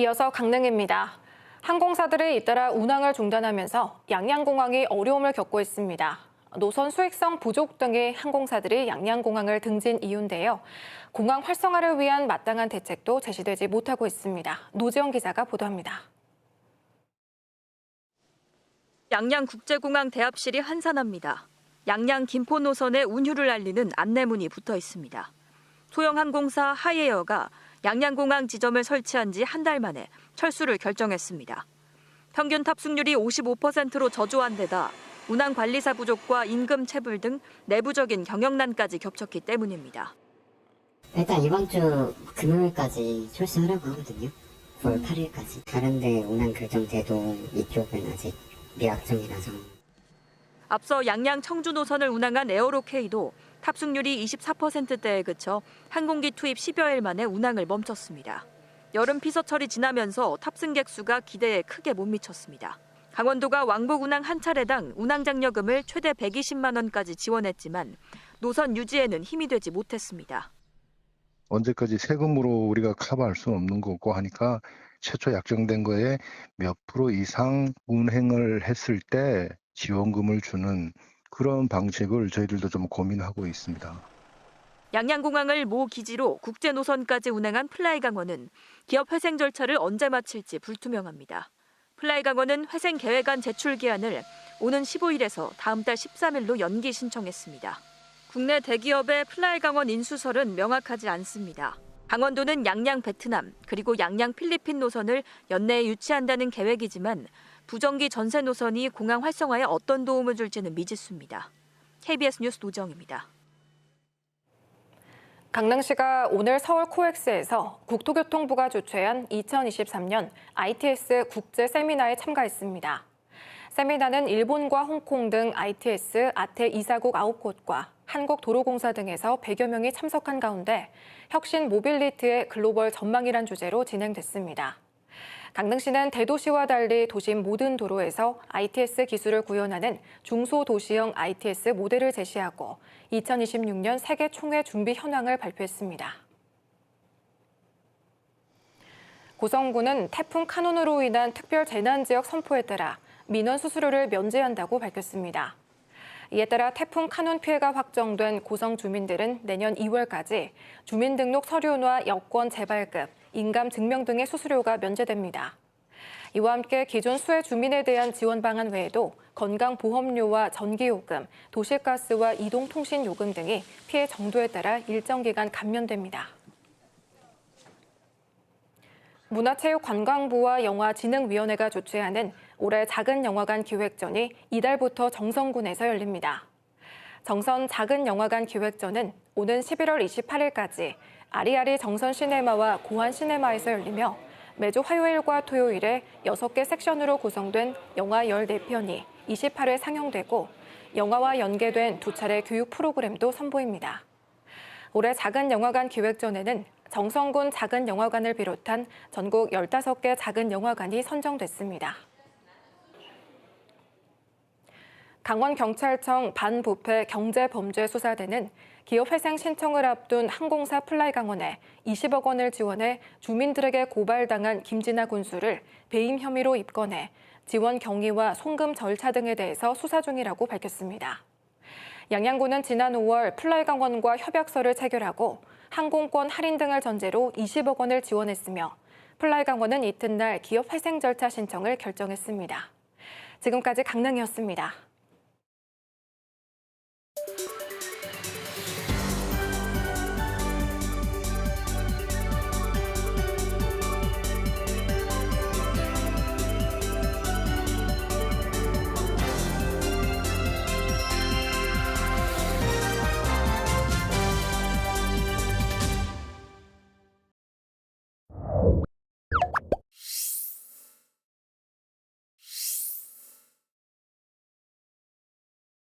이어서 강릉입니다. 항공사들이 잇따라 운항을 중단하면서 양양공항이 어려움을 겪고 있습니다. 노선 수익성 부족 등의 항공사들이 양양공항을 등진 이유인데요. 공항 활성화를 위한 마땅한 대책도 제시되지 못하고 있습니다. 노지영 기자가 보도합니다. 양양국제공항 대합실이 한산합니다. 양양 김포 노선의 운휴를 알리는 안내문이 붙어 있습니다. 소형항공사 하이에어가 양양공항 지점을 설치한 지 한 달 만에 철수를 결정했습니다. 평균 탑승률이 55%로 저조한 데다 운항 관리사 부족과 임금 체불 등 내부적인 경영난까지 겹쳤기 때문입니다. 일단 이번 주 금요일까지 출시하려고 하거든요. 9월 8일까지. 다른 데 운항 결정돼도 이쪽은 아직 미약 중이라서 앞서 양양 청주 노선을 운항한 에어로케이도 탑승률이 24%대에 그쳐 항공기 투입 10여일 만에 운항을 멈췄습니다. 여름 피서철이 지나면서 탑승객 수가 기대에 크게 못 미쳤습니다. 강원도가 왕복 운항 한 차례당 운항 장려금을 최대 120만 원까지 지원했지만 노선 유지에는 힘이 되지 못했습니다. 언제까지 세금으로 우리가 커버할 수는 없는 거고 하니까 최초 약정된 거에 몇 프로 이상 운행을 했을 때 지원금을 주는 그런 방식을 저희들도 좀 고민하고 있습니다. 양양공항을 모 기지로 국제 노선까지 운행한 플라이 강원은 기업 회생 절차를 언제 마칠지 불투명합니다. 플라이 강원은 회생 계획안 제출 기한을 오는 15일에서 다음 달 13일로 연기 신청했습니다. 국내 대기업의 플라이 강원 인수설은 명확하지 않습니다. 강원도는 양양 베트남 그리고 양양 필리핀 노선을 연내에 유치한다는 계획이지만 부정기 전세 노선이 공항 활성화에 어떤 도움을 줄지는 미지수입니다. KBS 뉴스 노정입니다. 강릉시가 오늘 서울 코엑스에서 국토교통부가 주최한 2023년 ITS 국제 세미나에 참가했습니다. 세미나는 일본과 홍콩 등 ITS 아태 이사국 9곳과 한국도로공사 등에서 100여 명이 참석한 가운데 혁신 모빌리티의 글로벌 전망이란 주제로 진행됐습니다. 강릉시는 대도시와 달리 도심 모든 도로에서 ITS 기술을 구현하는 중소도시형 ITS 모델을 제시하고 2026년 세계 총회 준비 현황을 발표했습니다. 고성군은 태풍 카눈으로 인한 특별 재난 지역 선포에 따라 민원 수수료를 면제한다고 밝혔습니다. 이에 따라 태풍 카눈 피해가 확정된 고성 주민들은 내년 2월까지 주민등록 서류나 여권 재발급, 인감 증명 등의 수수료가 면제됩니다. 이와 함께 기존 수혜 주민에 대한 지원 방안 외에도 건강보험료와 전기요금, 도시가스와 이동통신요금 등이 피해 정도에 따라 일정 기간 감면됩니다. 문화체육관광부와 영화진흥위원회가 주최하는 올해 작은 영화관 기획전이 이달부터 정선군에서 열립니다. 정선 작은 영화관 기획전은 오는 11월 28일까지 아리아리 정선 시네마와 고한 시네마에서 열리며 매주 화요일과 토요일에 6개 섹션으로 구성된 영화 14편이 28회 상영되고 영화와 연계된 두 차례 교육 프로그램도 선보입니다. 올해 작은 영화관 기획전에는 정성군 작은 영화관을 비롯한 전국 15개 작은 영화관이 선정됐습니다. 강원경찰청 반부패 경제범죄수사대는 기업 회생 신청을 앞둔 항공사 플라이 강원에 20억 원을 지원해 주민들에게 고발당한 김진아 군수를 배임 혐의로 입건해 지원 경위와 송금 절차 등에 대해서 수사 중이라고 밝혔습니다. 양양군은 지난 5월 플라이 강원과 협약서를 체결하고 항공권 할인 등을 전제로 20억 원을 지원했으며 플라이 강원은 이튿날 기업 회생 절차 신청을 결정했습니다. 지금까지 강릉이었습니다.